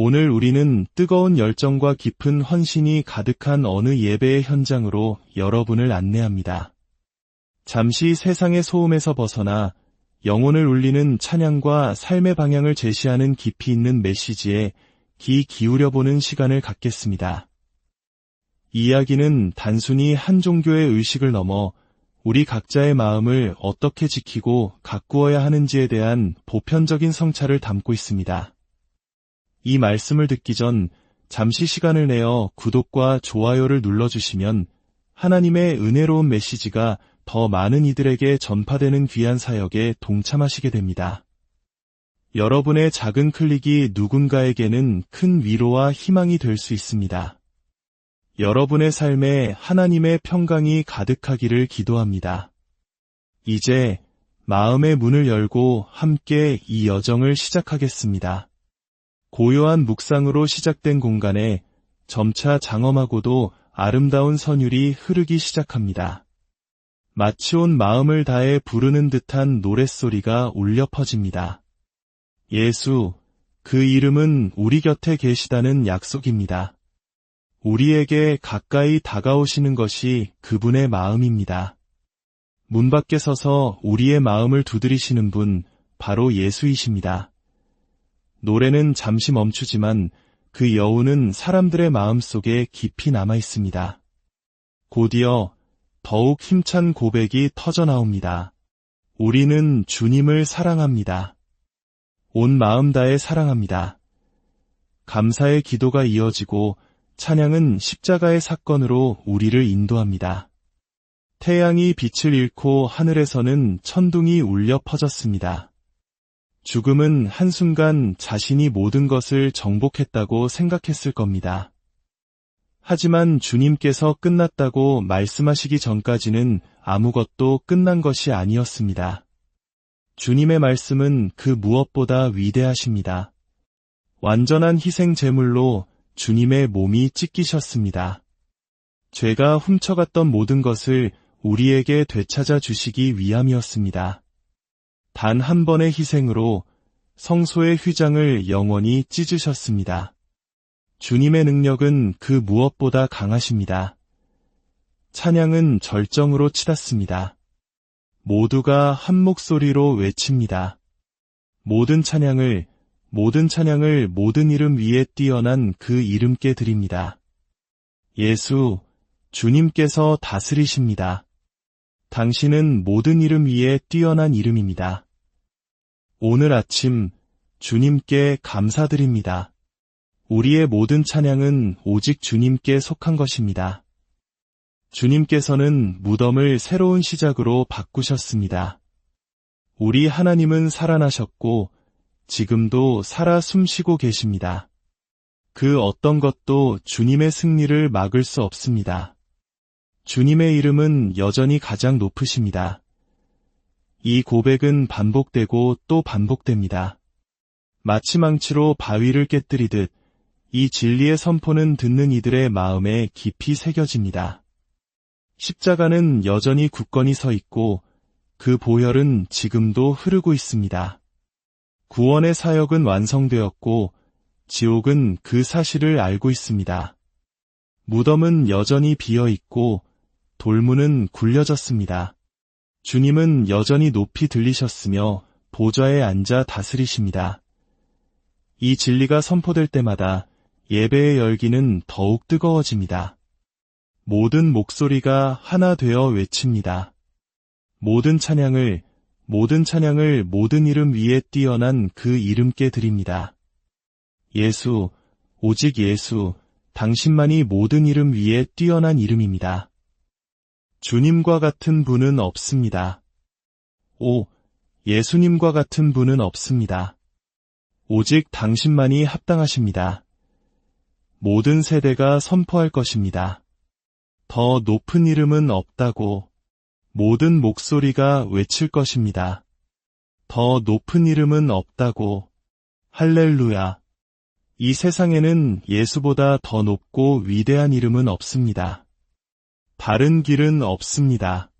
오늘 우리는 뜨거운 열정과 깊은 헌신이 가득한 어느 예배의 현장으로 여러분을 안내합니다. 잠시 세상의 소음에서 벗어나 영혼을 울리는 찬양과 삶의 방향을 제시하는 깊이 있는 메시지에 귀 기울여보는 시간을 갖겠습니다. 이야기는 단순히 한 종교의 의식을 넘어 우리 각자의 마음을 어떻게 지키고 가꾸어야 하는지에 대한 보편적인 성찰을 담고 있습니다. 이 말씀을 듣기 전 잠시 시간을 내어 구독과 좋아요를 눌러주시면 하나님의 은혜로운 메시지가 더 많은 이들에게 전파되는 귀한 사역에 동참하시게 됩니다. 여러분의 작은 클릭이 누군가에게는 큰 위로와 희망이 될 수 있습니다. 여러분의 삶에 하나님의 평강이 가득하기를 기도합니다. 이제 마음의 문을 열고 함께 이 여정을 시작하겠습니다. 고요한 묵상으로 시작된 공간에 점차 장엄하고도 아름다운 선율이 흐르기 시작합니다. 마치 온 마음을 다해 부르는 듯한 노랫소리가 울려 퍼집니다. 예수, 그 이름은 우리 곁에 계시다는 약속입니다. 우리에게 가까이 다가오시는 것이 그분의 마음입니다. 문 밖에 서서 우리의 마음을 두드리시는 분, 바로 예수이십니다. 노래는 잠시 멈추지만 그 여운은 사람들의 마음 속에 깊이 남아 있습니다. 곧이어 더욱 힘찬 고백이 터져 나옵니다. 우리는 주님을 사랑합니다. 온 마음 다해 사랑합니다. 감사의 기도가 이어지고 찬양은 십자가의 사건으로 우리를 인도합니다. 태양이 빛을 잃고 하늘에서는 천둥이 울려 퍼졌습니다. 죽음은 한순간 자신이 모든 것을 정복했다고 생각했을 겁니다. 하지만 주님께서 끝났다고 말씀하시기 전까지는 아무것도 끝난 것이 아니었습니다. 주님의 말씀은 그 무엇보다 위대하십니다. 완전한 희생 제물로 주님의 몸이 찢기셨습니다. 죄가 훔쳐갔던 모든 것을 우리에게 되찾아 주시기 위함이었습니다. 단 한 번의 희생으로 성소의 휘장을 영원히 찢으셨습니다. 주님의 능력은 그 무엇보다 강하십니다. 찬양은 절정으로 치닫습니다. 모두가 한 목소리로 외칩니다. 모든 찬양을, 모든 찬양을 모든 이름 위에 뛰어난 그 이름께 드립니다. 예수, 주님께서 다스리십니다. 당신은 모든 이름 위에 뛰어난 이름입니다. 오늘 아침 주님께 감사드립니다. 우리의 모든 찬양은 오직 주님께 속한 것입니다. 주님께서는 무덤을 새로운 시작으로 바꾸셨습니다. 우리 하나님은 살아나셨고 지금도 살아 숨쉬고 계십니다. 그 어떤 것도 주님의 승리를 막을 수 없습니다. 주님의 이름은 여전히 가장 높으십니다. 이 고백은 반복되고 또 반복됩니다. 마치 망치로 바위를 깨뜨리듯 이 진리의 선포는 듣는 이들의 마음에 깊이 새겨집니다. 십자가는 여전히 굳건히 서 있고 그 보혈은 지금도 흐르고 있습니다. 구원의 사역은 완성되었고 지옥은 그 사실을 알고 있습니다. 무덤은 여전히 비어 있고 돌문은 굴려졌습니다. 주님은 여전히 높이 들리셨으며 보좌에 앉아 다스리십니다. 이 진리가 선포될 때마다 예배의 열기는 더욱 뜨거워집니다. 모든 목소리가 하나 되어 외칩니다. 모든 찬양을, 모든 찬양을 모든 이름 위에 뛰어난 그 이름께 드립니다. 예수, 오직 예수, 당신만이 모든 이름 위에 뛰어난 이름입니다. 주님과 같은 분은 없습니다. 오, 예수님과 같은 분은 없습니다. 오직 당신만이 합당하십니다. 모든 세대가 선포할 것입니다. 더 높은 이름은 없다고 모든 목소리가 외칠 것입니다. 더 높은 이름은 없다고 할렐루야. 이 세상에는 예수보다 더 높고 위대한 이름은 없습니다. 다른 길은 없습니다.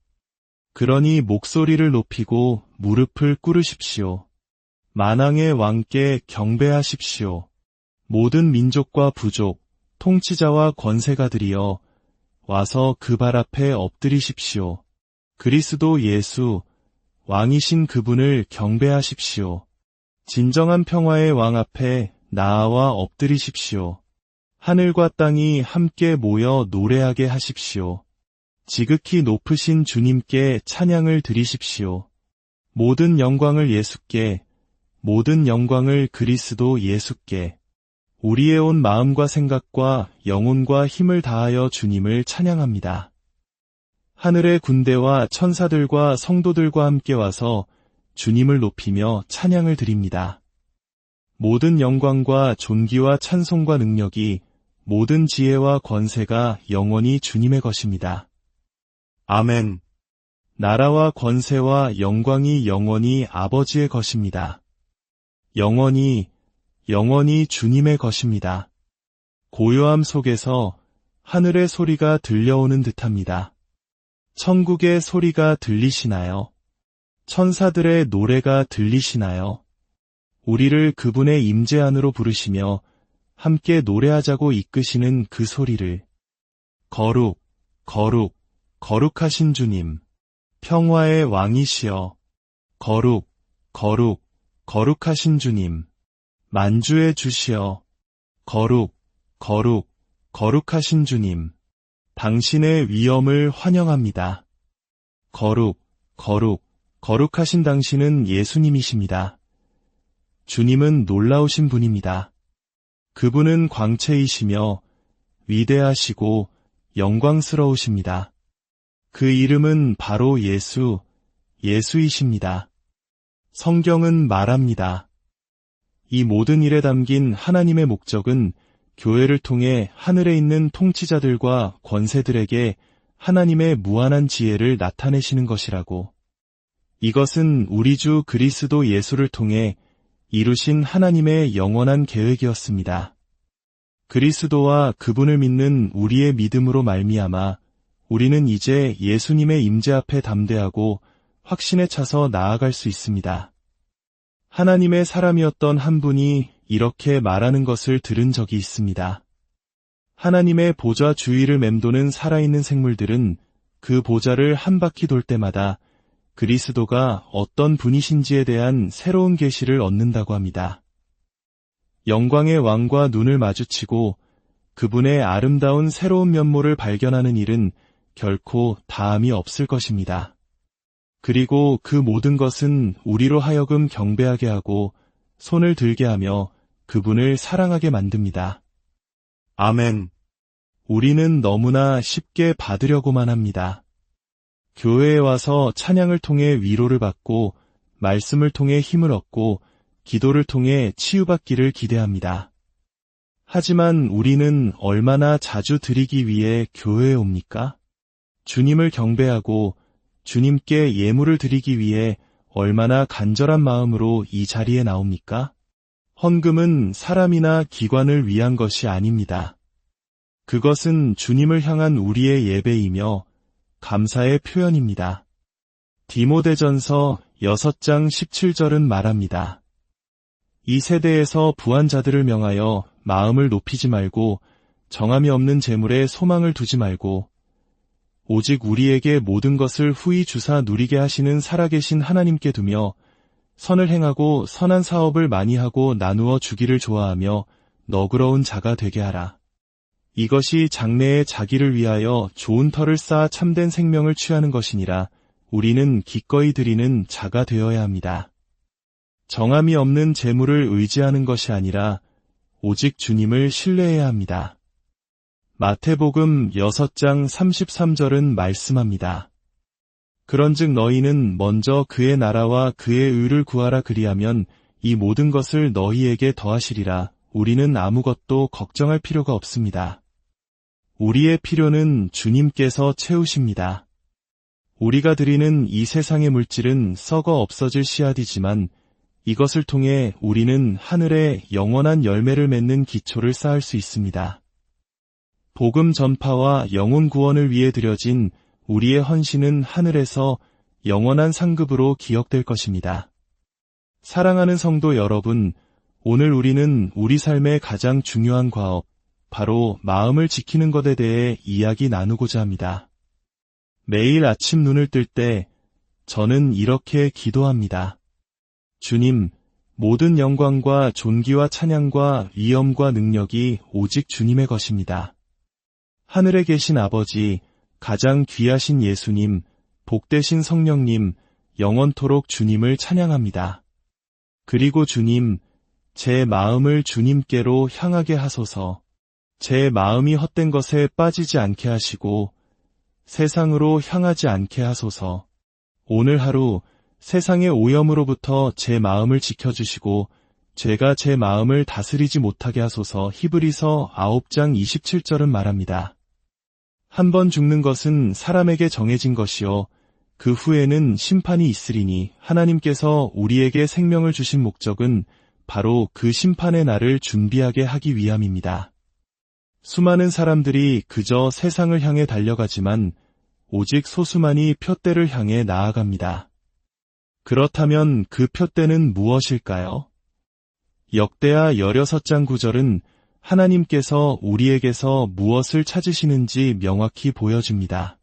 그러니 목소리를 높이고 무릎을 꿇으십시오. 만왕의 왕께 경배하십시오. 모든 민족과 부족, 통치자와 권세가들이여 와서 그 발 앞에 엎드리십시오. 그리스도 예수, 왕이신 그분을 경배하십시오. 진정한 평화의 왕 앞에 나아와 엎드리십시오. 하늘과 땅이 함께 모여 노래하게 하십시오. 지극히 높으신 주님께 찬양을 드리십시오. 모든 영광을 예수께, 모든 영광을 그리스도 예수께, 우리의 온 마음과 생각과 영혼과 힘을 다하여 주님을 찬양합니다. 하늘의 군대와 천사들과 성도들과 함께 와서 주님을 높이며 찬양을 드립니다. 모든 영광과 존귀와 찬송과 능력이 모든 지혜와 권세가 영원히 주님의 것입니다. 아멘. 나라와 권세와 영광이 영원히 아버지의 것입니다. 영원히, 영원히 주님의 것입니다. 고요함 속에서 하늘의 소리가 들려오는 듯합니다. 천국의 소리가 들리시나요? 천사들의 노래가 들리시나요? 우리를 그분의 임재 안으로 부르시며 함께 노래하자고 이끄시는 그 소리를 거룩, 거룩, 거룩하신 주님, 평화의 왕이시여, 거룩, 거룩, 거룩하신 주님, 만주의 주시여, 거룩, 거룩, 거룩하신 주님, 당신의 위엄을 환영합니다. 거룩, 거룩, 거룩하신 당신은 예수님이십니다. 주님은 놀라우신 분입니다. 그분은 광채이시며 위대하시고 영광스러우십니다. 그 이름은 바로 예수, 예수이십니다. 성경은 말합니다. 이 모든 일에 담긴 하나님의 목적은 교회를 통해 하늘에 있는 통치자들과 권세들에게 하나님의 무한한 지혜를 나타내시는 것이라고. 이것은 우리 주 그리스도 예수를 통해 이루신 하나님의 영원한 계획이었습니다. 그리스도와 그분을 믿는 우리의 믿음으로 말미암아 우리는 이제 예수님의 임재 앞에 담대하고 확신에 차서 나아갈 수 있습니다. 하나님의 사람이었던 한 분이 이렇게 말하는 것을 들은 적이 있습니다. 하나님의 보좌 주위를 맴도는 살아있는 생물들은 그 보좌를 한 바퀴 돌 때마다 그리스도가 어떤 분이신지에 대한 새로운 계시를 얻는다고 합니다. 영광의 왕과 눈을 마주치고 그분의 아름다운 새로운 면모를 발견하는 일은 결코 다함이 없을 것입니다. 그리고 그 모든 것은 우리로 하여금 경배하게 하고 손을 들게 하며 그분을 사랑하게 만듭니다. 아멘. 우리는 너무나 쉽게 받으려고만 합니다. 교회에 와서 찬양을 통해 위로를 받고 말씀을 통해 힘을 얻고 기도를 통해 치유받기를 기대합니다. 하지만 우리는 얼마나 자주 드리기 위해 교회에 옵니까? 주님을 경배하고 주님께 예물을 드리기 위해 얼마나 간절한 마음으로 이 자리에 나옵니까? 헌금은 사람이나 기관을 위한 것이 아닙니다. 그것은 주님을 향한 우리의 예배이며 감사의 표현입니다. 디모데전서 6장 17절은 말합니다. 이 세대에서 부한자들을 명하여 마음을 높이지 말고 정함이 없는 재물에 소망을 두지 말고 오직 우리에게 모든 것을 후히 주사 누리게 하시는 살아계신 하나님께 두며 선을 행하고 선한 사업을 많이 하고 나누어 주기를 좋아하며 너그러운 자가 되게 하라. 이것이 장래에 자기를 위하여 좋은 터를 쌓아 참된 생명을 취하는 것이니라 우리는 기꺼이 드리는 자가 되어야 합니다. 정함이 없는 재물을 의지하는 것이 아니라 오직 주님을 신뢰해야 합니다. 마태복음 6장 33절은 말씀합니다. 그런즉 너희는 먼저 그의 나라와 그의 의를 구하라 그리하면 이 모든 것을 너희에게 더하시리라. 우리는 아무것도 걱정할 필요가 없습니다. 우리의 필요는 주님께서 채우십니다. 우리가 드리는 이 세상의 물질은 썩어 없어질 씨앗이지만 이것을 통해 우리는 하늘에 영원한 열매를 맺는 기초를 쌓을 수 있습니다. 복음 전파와 영혼 구원을 위해 드려진 우리의 헌신은 하늘에서 영원한 상급으로 기억될 것입니다. 사랑하는 성도 여러분, 오늘 우리는 우리 삶의 가장 중요한 과업, 바로 마음을 지키는 것에 대해 이야기 나누고자 합니다. 매일 아침 눈을 뜰 때 저는 이렇게 기도합니다. 주님, 모든 영광과 존귀와 찬양과 위엄과 능력이 오직 주님의 것입니다. 하늘에 계신 아버지, 가장 귀하신 예수님, 복되신 성령님, 영원토록 주님을 찬양합니다. 그리고 주님, 제 마음을 주님께로 향하게 하소서. 제 마음이 헛된 것에 빠지지 않게 하시고 세상으로 향하지 않게 하소서. 오늘 하루 세상의 오염으로부터 제 마음을 지켜주시고 제가 제 마음을 다스리지 못하게 하소서 히브리서 9장 27절은 말합니다. 한 번 죽는 것은 사람에게 정해진 것이요. 그 후에는 심판이 있으리니 하나님께서 우리에게 생명을 주신 목적은 바로 그 심판의 날을 준비하게 하기 위함입니다. 수많은 사람들이 그저 세상을 향해 달려가지만 오직 소수만이 표대를 향해 나아갑니다. 그렇다면 그 표대는 무엇일까요? 역대하 16장 9절은 하나님께서 우리에게서 무엇을 찾으시는지 명확히 보여줍니다.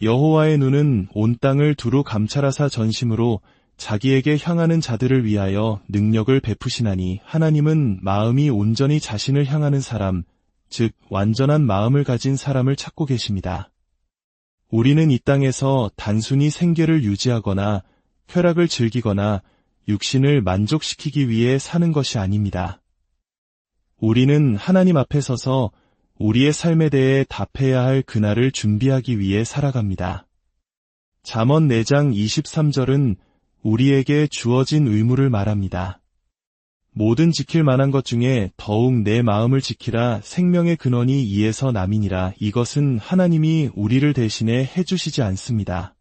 여호와의 눈은 온 땅을 두루 감찰하사 전심으로 자기에게 향하는 자들을 위하여 능력을 베푸시나니 하나님은 마음이 온전히 자신을 향하는 사람, 즉 완전한 마음을 가진 사람을 찾고 계십니다. 우리는 이 땅에서 단순히 생계를 유지하거나 쾌락을 즐기거나 육신을 만족시키기 위해 사는 것이 아닙니다. 우리는 하나님 앞에 서서 우리의 삶에 대해 답해야 할 그날을 준비하기 위해 살아갑니다. 잠언 4장 23절은 우리에게 주어진 의무를 말합니다. 모든 지킬 만한 것 중에 더욱 내 마음을 지키라 생명의 근원이 이에서 남이니라 이것은 하나님이 우리를 대신해 해주시지 않습니다.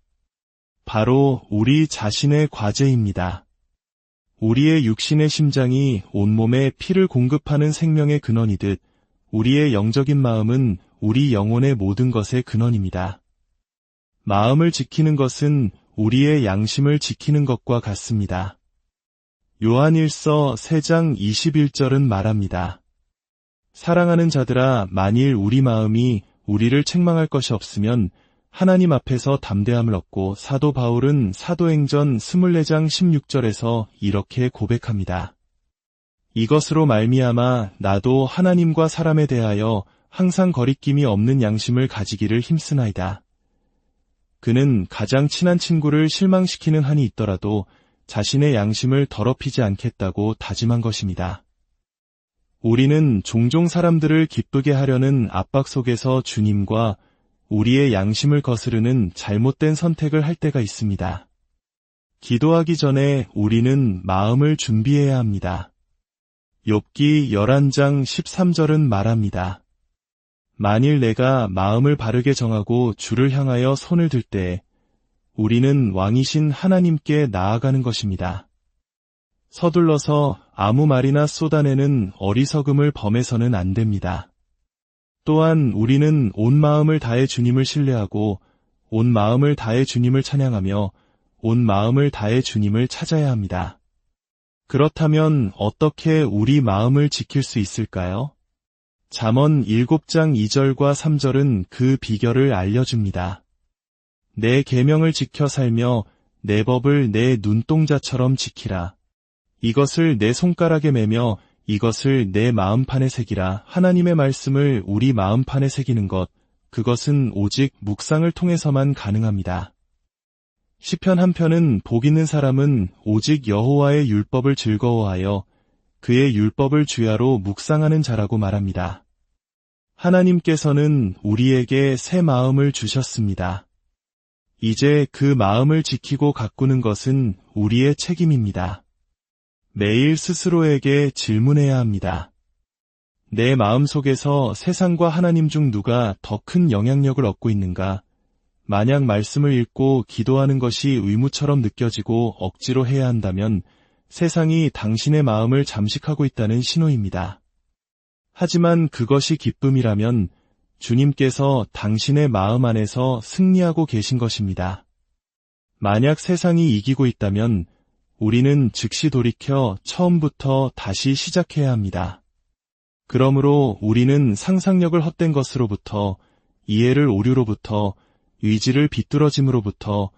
바로 우리 자신의 과제입니다. 우리의 육신의 심장이 온몸에 피를 공급하는 생명의 근원이듯 우리의 영적인 마음은 우리 영혼의 모든 것의 근원입니다. 마음을 지키는 것은 우리의 양심을 지키는 것과 같습니다. 요한일서 3장 21절은 말합니다. 사랑하는 자들아 만일 우리 마음이 우리를 책망할 것이 없으면 하나님 앞에서 담대함을 얻고 사도 바울은 사도행전 24장 16절에서 이렇게 고백합니다. 이것으로 말미암아 나도 하나님과 사람에 대하여 항상 거리낌이 없는 양심을 가지기를 힘쓰나이다. 그는 가장 친한 친구를 실망시키는 한이 있더라도 자신의 양심을 더럽히지 않겠다고 다짐한 것입니다. 우리는 종종 사람들을 기쁘게 하려는 압박 속에서 주님과 우리의 양심을 거스르는 잘못된 선택을 할 때가 있습니다. 기도하기 전에 우리는 마음을 준비해야 합니다. 욥기 11장 13절은 말합니다. 만일 내가 마음을 바르게 정하고 주를 향하여 손을 들 때 우리는 왕이신 하나님께 나아가는 것입니다. 서둘러서 아무 말이나 쏟아내는 어리석음을 범해서는 안 됩니다. 또한 우리는 온 마음을 다해 주님을 신뢰하고 온 마음을 다해 주님을 찬양하며 온 마음을 다해 주님을 찾아야 합니다. 그렇다면 어떻게 우리 마음을 지킬 수 있을까요? 잠언 7장 2절과 3절은 그 비결을 알려줍니다. 내 계명을 지켜 살며 내 법을 내 눈동자처럼 지키라. 이것을 내 손가락에 매며 이것을 내 마음판에 새기라. 하나님의 말씀을 우리 마음판에 새기는 것, 그것은 오직 묵상을 통해서만 가능합니다. 시편 한 편은 복 있는 사람은 오직 여호와의 율법을 즐거워하여 그의 율법을 주야로 묵상하는 자라고 말합니다. 하나님께서는 우리에게 새 마음을 주셨습니다. 이제 그 마음을 지키고 가꾸는 것은 우리의 책임입니다. 매일 스스로에게 질문해야 합니다. 내 마음 속에서 세상과 하나님 중 누가 더 큰 영향력을 얻고 있는가? 만약 말씀을 읽고 기도하는 것이 의무처럼 느껴지고 억지로 해야 한다면 세상이 당신의 마음을 잠식하고 있다는 신호입니다. 하지만 그것이 기쁨이라면 주님께서 당신의 마음 안에서 승리하고 계신 것입니다. 만약 세상이 이기고 있다면 우리는 즉시 돌이켜 처음부터 다시 시작해야 합니다. 그러므로 우리는 상상력을 헛된 것으로부터, 이해를 오류로부터, 의지를 비뚤어짐으로부터,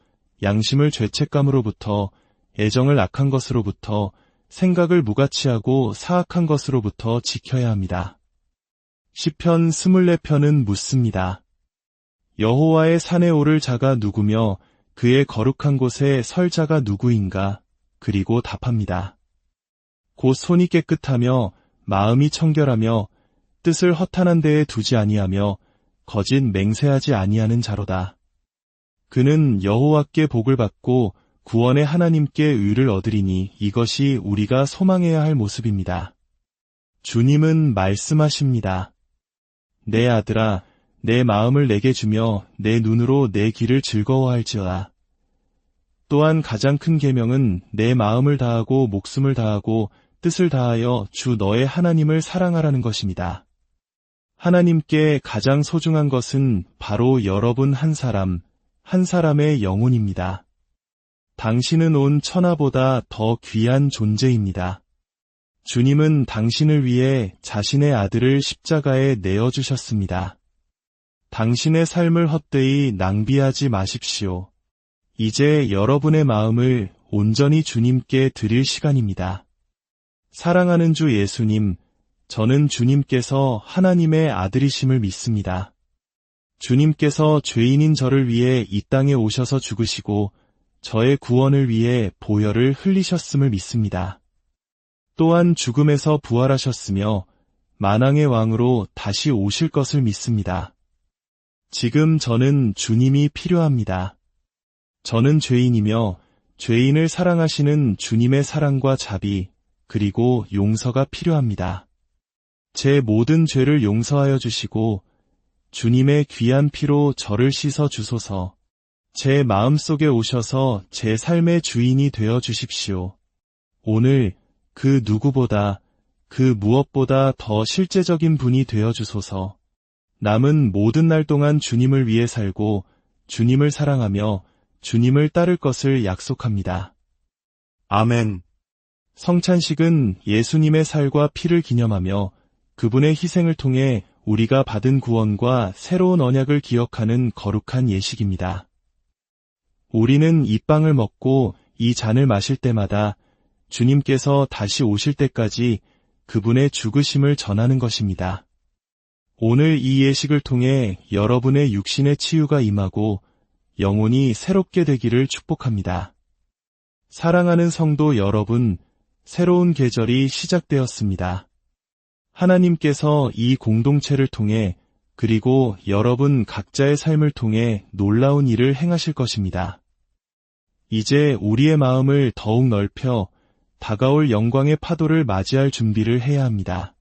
양심을 죄책감으로부터, 애정을 악한 것으로부터, 생각을 무가치하고 사악한 것으로부터 지켜야 합니다. 시편 24편은 묻습니다. 여호와의 산에 오를 자가 누구며 그의 거룩한 곳에 설 자가 누구인가? 그리고 답합니다. 곧 손이 깨끗하며 마음이 청결하며 뜻을 허탄한 데에 두지 아니하며 거짓 맹세하지 아니하는 자로다. 그는 여호와께 복을 받고 구원의 하나님께 의를 얻으리니 이것이 우리가 소망해야 할 모습입니다. 주님은 말씀하십니다. 내 아들아, 내 마음을 내게 주며 내 눈으로 내 길을 즐거워할지어다. 또한 가장 큰 계명은 내 마음을 다하고 목숨을 다하고 뜻을 다하여 주 너의 하나님을 사랑하라는 것입니다. 하나님께 가장 소중한 것은 바로 여러분 한 사람, 한 사람의 영혼입니다. 당신은 온 천하보다 더 귀한 존재입니다. 주님은 당신을 위해 자신의 아들을 십자가에 내어주셨습니다. 당신의 삶을 헛되이 낭비하지 마십시오. 이제 여러분의 마음을 온전히 주님께 드릴 시간입니다. 사랑하는 주 예수님, 저는 주님께서 하나님의 아들이심을 믿습니다. 주님께서 죄인인 저를 위해 이 땅에 오셔서 죽으시고 저의 구원을 위해 보혈을 흘리셨음을 믿습니다. 또한 죽음에서 부활하셨으며 만왕의 왕으로 다시 오실 것을 믿습니다. 지금 저는 주님이 필요합니다. 저는 죄인이며 죄인을 사랑하시는 주님의 사랑과 자비, 그리고 용서가 필요합니다. 제 모든 죄를 용서하여 주시고 주님의 귀한 피로 저를 씻어 주소서. 제 마음 속에 오셔서 제 삶의 주인이 되어 주십시오. 오늘 그 누구보다 그 무엇보다 더 실제적인 분이 되어 주소서. 남은 모든 날 동안 주님을 위해 살고 주님을 사랑하며 주님을 따를 것을 약속합니다. 아멘. 성찬식은 예수님의 살과 피를 기념하며 그분의 희생을 통해 우리가 받은 구원과 새로운 언약을 기억하는 거룩한 예식입니다. 우리는 이 빵을 먹고 이 잔을 마실 때마다 주님께서 다시 오실 때까지 그분의 죽으심을 전하는 것입니다. 오늘 이 예식을 통해 여러분의 육신의 치유가 임하고 영혼이 새롭게 되기를 축복합니다. 사랑하는 성도 여러분, 새로운 계절이 시작되었습니다. 하나님께서 이 공동체를 통해 그리고 여러분 각자의 삶을 통해 놀라운 일을 행하실 것입니다. 이제 우리의 마음을 더욱 넓혀 다가올 영광의 파도를 맞이할 준비를 해야 합니다.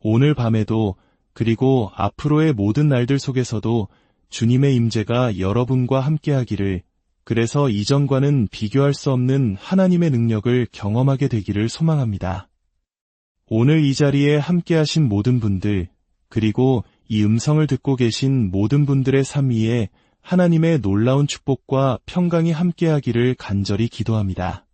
오늘 밤에도 그리고 앞으로의 모든 날들 속에서도 주님의 임재가 여러분과 함께하기를 그래서 이전과는 비교할 수 없는 하나님의 능력을 경험하게 되기를 소망합니다. 오늘 이 자리에 함께하신 모든 분들, 그리고 이 음성을 듣고 계신 모든 분들의 삶 위에 하나님의 놀라운 축복과 평강이 함께하기를 간절히 기도합니다.